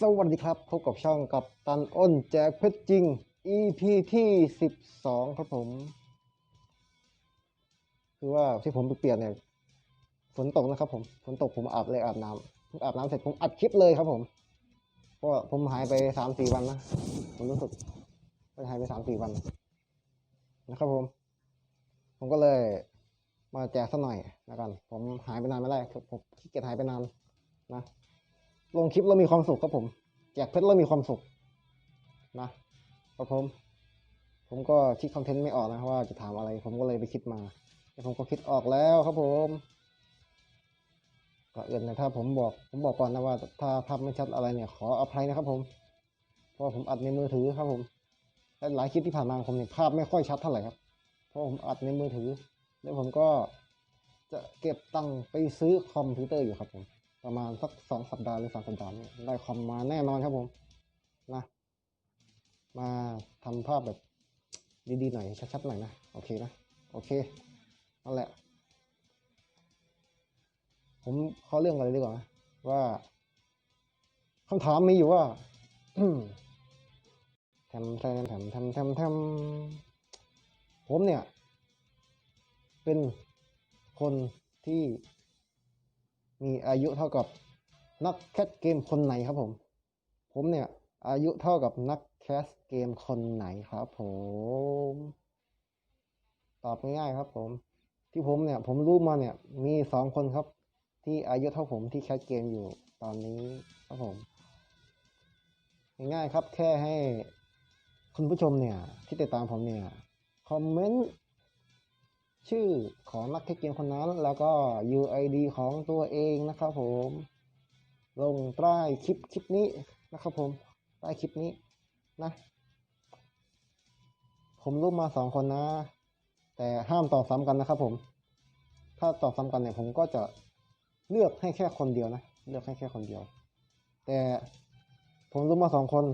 สวัสดีครับ พบกับช่องกับตันอ้นแจกเพชรจริง EP ที่สิบสองครับผม คือว่าที่ผมเปลี่ยนเนี่ยฝนตกนะครับผมฝนตกผมอาบเลยอาบน้ำอาบน้ำเสร็จผมอัดคลิปเลยครับผมเพราะผมหายไปสามสี่วันนะผมรู้สึกว่าหายไปสามสี่วัน นะครับผม ผมก็เลยมาแจกสักหน่อยแล้วกัน ผมหายไปนานไม่ได้ผมขี้เกียจหายไปนานนะ ลงคลิปแล้วมีความสุขครับผมแจกเพชรแล้วมีความสุขนะครับผม ผมก็คิดคอนเทนต์ไม่ออกนะว่าจะถามอะไร ผมก็เลยไปคิดมาแต่ผมก็คิดออกแล้วครับผมก็เอื่นนะถ้าผมบอกผมบอกก่อนนะว่า ถ้าภาพไม่ชัดอะไรเนี่ย ขออภัยนะครับผม เพราะผมอัดในมือถือครับผมและหลายคลิปที่ผ่านมาของผมเนี่ยภาพไม่ค่อยชัดเท่าไหร่ครับ เพราะผมอัดในมือถือ แล้วผมก็จะเก็บตังค์ไปซื้อคอมพิวเตอร์อยู่ครับผม ประมาณสักสองสัปดาห์หรือสามสัปดาห์นี้ได้คอมมาแน่นอนครับผมนะมาทำภาพแบบดีๆหน่อยชัดๆหน่อยนะโอเคนะโอเคนั่นแหละ ผมเข้าเรื่องกันเลยดีกว่านะว่าคำถามมีอยู่ว่าแทมแทมแทมแทมแทมแทมผมเนี่ย เป็นคนที่ มีอายุเท่ากับนักแคสเกมคนไหนครับผม ผมเนี่ย อายุเท่ากับนักแคสเกมคนไหนครับผม ตอบง่ายๆครับผม ที่ผมเนี่ย ผมรู้มาเนี่ย มีสองคนครับ ที่อายุเท่าผมที่แคสเกมอยู่ตอนนี้ครับผม ง่ายๆครับ แค่ให้คุณผู้ชมเนี่ย ที่ติดตามผมเนี่ย คอมเมนต์ ชื่อของนักเทคเกมคนนั้น แล้วก็ UID ของตัวเองนะครับผม ลงใต้คลิปคลิปนี้นะครับผมใต้คลิปนี้นะ ผมรูปมาสองคนนะ แต่ห้ามตอบซ้ำกันนะครับผม ถ้าตอบซ้ำกันเนี่ยผมก็จะเลือกให้แค่คนเดียวนะ เลือกให้แค่คนเดียว แต่ผมรูปมาสองคน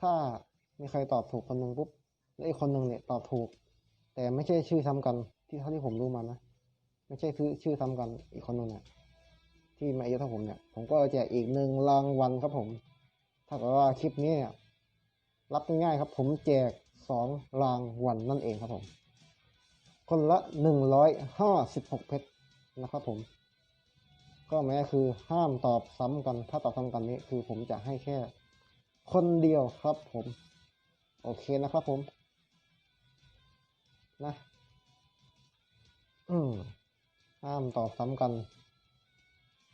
ถ้ามีใครตอบถูกคนหนึ่งปุ๊บแล้วอีกคนหนึ่งเนี่ยตอบถูก แต่ไม่ใช่ชื่อซ้ำกัน ที่เท่าที่ผมรู้มานะไม่ใช่ชื่อชื่อซ้ำกันอีกคนนึงเนี่ยที่มาอายุเท่าผมเนี่ย ผมก็แจกอีกหนึ่งรางวัลครับผม ถ้าเกิดว่าคลิปนี้เนี่ยรับง่ายๆครับ ผมแจกสองรางวัลนั่นเองครับผม คนละหนึ่งร้อยห้าสิบหกเพชรนะครับผม ก็แม้คือห้ามตอบซ้ำกัน ถ้าตอบซ้ำกันนี้คือผมจะให้แค่ คนเดียวครับผม โอเคนะครับผม นะ อืมห้ามตอบซ้ำกัน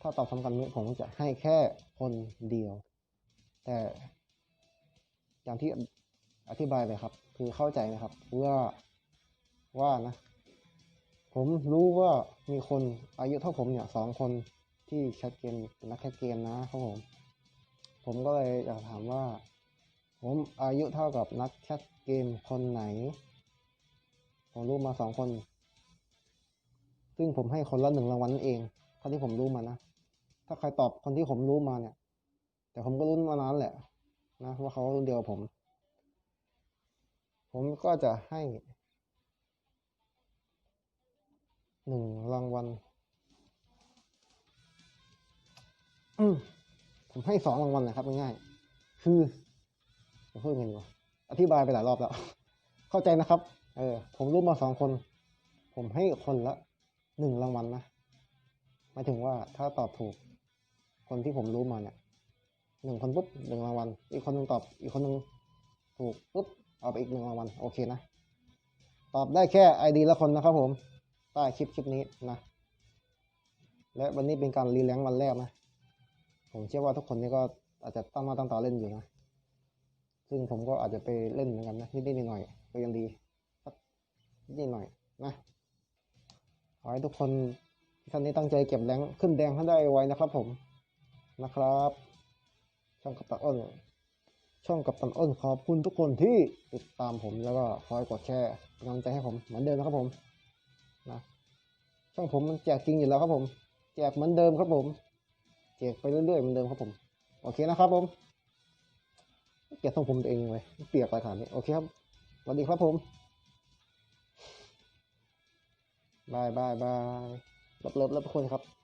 ถ้าตอบซ้ำกันนี้ผมจะให้แค่คนเดียว แต่อย่างที่อธิบายไปครับ คือเข้าใจนะครับว่าว่านะ ผมรู้ว่ามีคนอายุเท่าผมเนี่ยสองคนที่แคสเกมเป็นนักแคสเกมนะครับผม ผมก็เลยอยากถามว่า ผมอายุเท่ากับนักแคสเกมคนไหน ผมรู้มาสองคน ซึ่งผมให้คนละหนึ่งรางวัลนั่นเองเท่าที่ผมรู้มานะ ถ้าใครตอบคนที่ผมรู้มาเนี่ย แต่ผมก็รู้มานานแหละ นะว่าเขารุ่นเดียวกับผม ผมก็จะให้หนึ่งรางวัลผมให้สองรางวัลนะครับง่ายๆคือจะพูดยังไงดีวะอธิบายไปหลายรอบแล้ว เข้าใจนะครับ เออ ผมรู้มาสองคน ผมให้คนละหนึ่งรางวัลนะหมายถึงว่าถ้าตอบถูก คนที่ผมรู้มาเนี่ยหนึ่งคนปุ๊บหนึ่งรางวัล อีกคนหนึ่งตอบ อีกคนหนึ่งถูกปุ๊บเอาไปอีกหนึ่งรางวัล โอเคนะ ตอบได้แค่ไอดีละคนนะครับผม ใต้คลิปคลิปนี้นะ และวันนี้เป็นการรีแลงค์วันแรกนะ ผมเชื่อว่าทุกคนนี่ก็อาจจะตั้งมาตั้งตาเล่นอยู่นะ ซึ่งผมก็อาจจะไปเล่นเหมือนกันนะนิดๆหน่อยๆก็ยังดี นิดหน่อยนะขอให้ทุกคนท่านนี้ตั้งใจเก็บแรงขึ้นแดงให้ได้ไวนะครับผมนะครับ ช่องกับตันอ้น ช่องกับตันอ้นขอบคุณทุกคนที่ติดตามผมแล้วก็คอยกดแชร์นกำลังใจให้ผมเหมือนเดิมนะครับผมนะช่องผมมันแจกจริงอยู่แล้วครับผม แจกเหมือนเดิมครับผมแจกไปเรื่อยๆเหมือนเดิมครับผม โอเคนะครับผมเกลียดทรงผมตัวเองเลยเปียกไปขนาดนี้โอเคครับสวัสดีครับผม บายบายบายรับเลิฟรับทุกคนครับ